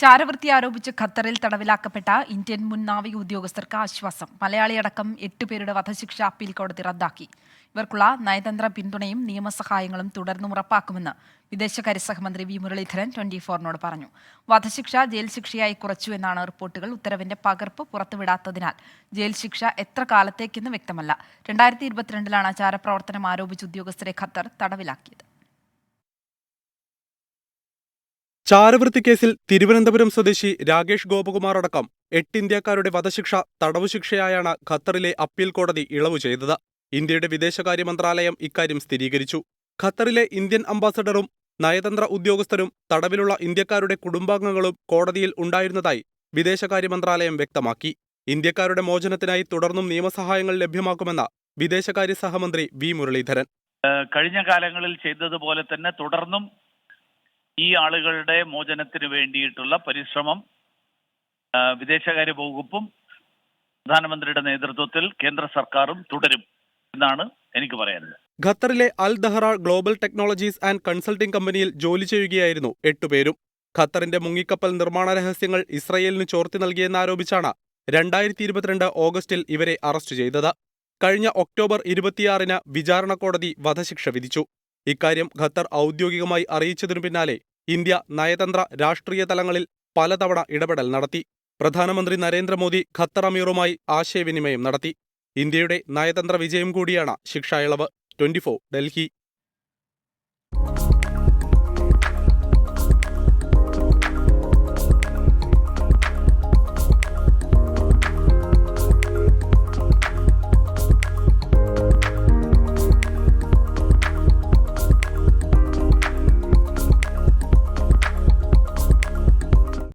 ചാരവൃത്തി ആരോപിച്ച് ഖത്തറിൽ തടവിലാക്കപ്പെട്ട ഇന്ത്യൻ മുൻ നാവിക ഉദ്യോഗസ്ഥർക്ക് ആശ്വാസം. മലയാളിയടക്കം എട്ടുപേരുടെ വധശിക്ഷ അപ്പീൽ കോടതി റദ്ദാക്കി. ഇവർക്കുള്ള നയതന്ത്ര പിന്തുണയും നിയമസഹായങ്ങളും തുടർന്നും ഉറപ്പാക്കുമെന്ന് വിദേശകാര്യ സഹമന്ത്രി വി മുരളീധരൻ ട്വന്റി ഫോറിനോട് പറഞ്ഞു. വധശിക്ഷ ജയിൽ ശിക്ഷയായി കുറച്ചു എന്നാണ് റിപ്പോർട്ടുകൾ. ഉത്തരവിന്റെ പകർപ്പ് പുറത്തുവിടാത്തതിനാൽ ജയിൽ ശിക്ഷ എത്ര കാലത്തേക്കെന്ന് വ്യക്തമല്ല. രണ്ടായിരത്തി ഇരുപത്തിരണ്ടിലാണ് ചാരപ്രവർത്തനം ആരോപിച്ച് ഉദ്യോഗസ്ഥരെ ഖത്തർ തടവിലാക്കിയത്. ചാരവൃത്തി കേസിൽ തിരുവനന്തപുരം സ്വദേശി രാകേഷ് ഗോപകുമാർ അടക്കം എട്ട് ഇന്ത്യക്കാരുടെ വധശിക്ഷ തടവു ശിക്ഷയായാണ് ഖത്തറിലെ അപ്പീൽ കോടതി ഇളവ് ചെയ്തത്. ഇന്ത്യയുടെ വിദേശകാര്യ മന്ത്രാലയം ഇക്കാര്യം സ്ഥിരീകരിച്ചു. ഖത്തറിലെ ഇന്ത്യൻ അംബാസഡറും നയതന്ത്ര ഉദ്യോഗസ്ഥരും തടവിലുള്ള ഇന്ത്യക്കാരുടെ കുടുംബാംഗങ്ങളും കോടതിയിൽ ഉണ്ടായിരുന്നതായി വിദേശകാര്യ മന്ത്രാലയം വ്യക്തമാക്കി. ഇന്ത്യക്കാരുടെ മോചനത്തിനായി തുടർന്നും നിയമസഹായങ്ങൾ ലഭ്യമാക്കുമെന്ന വിദേശകാര്യ സഹമന്ത്രി വി മുരളീധരൻ. കഴിഞ്ഞ കാലങ്ങളിൽ ചെയ്തതുപോലെ തന്നെ തുടർന്നും ഈ ആളുകളുടെ മോചനത്തിന് വേണ്ടിയിട്ടുള്ള പരിശ്രമം വിദേശകാര്യ വകുപ്പും പ്രധാനമന്ത്രിയുടെ നേതൃത്വത്തിൽ കേന്ദ്ര സർക്കാരും തുടരും എന്നാണ് എനിക്ക് പറയാനുള്ളത്. ഖത്തറിലെ Al Dahra global technologies and consulting കമ്പനിയിൽ ജോലി ചെയ്യുകയായിരുന്നു എട്ടുപേരും ഖത്തറിന്റെ മുങ്ങിക്കപ്പൽ നിർമ്മാണ രഹസ്യങ്ങൾ ഇസ്രയേലിന് ചോർത്തി നൽകിയെന്നാരോപിച്ചാണ് രണ്ടായിരത്തി ഇരുപത്തിരണ്ട് ഓഗസ്റ്റിൽ ഇവരെ അറസ്റ്റ് ചെയ്തത്. കഴിഞ്ഞ ഒക്ടോബർ ഇരുപത്തിയാറിന് വിചാരണ കോടതി വധശിക്ഷ വിധിച്ചു. ഇക്കാര്യം ഖത്തർ ഔദ്യോഗികമായി അറിയിച്ചതിനു പിന്നാലെ ഇന്ത്യ നയതന്ത്ര രാഷ്ട്രീയ തലങ്ങളിൽ പലതവണ ഇടപെടൽ നടത്തി. പ്രധാനമന്ത്രി നരേന്ദ്രമോദി ഖത്തർ അമീറുമായി ആശയവിനിമയം നടത്തി. ഇന്ത്യയുടെ നയതന്ത്ര വിജയം കൂടിയാണ് ശിക്ഷാ ഇളവ്. ട്വന്റി ഡൽഹി.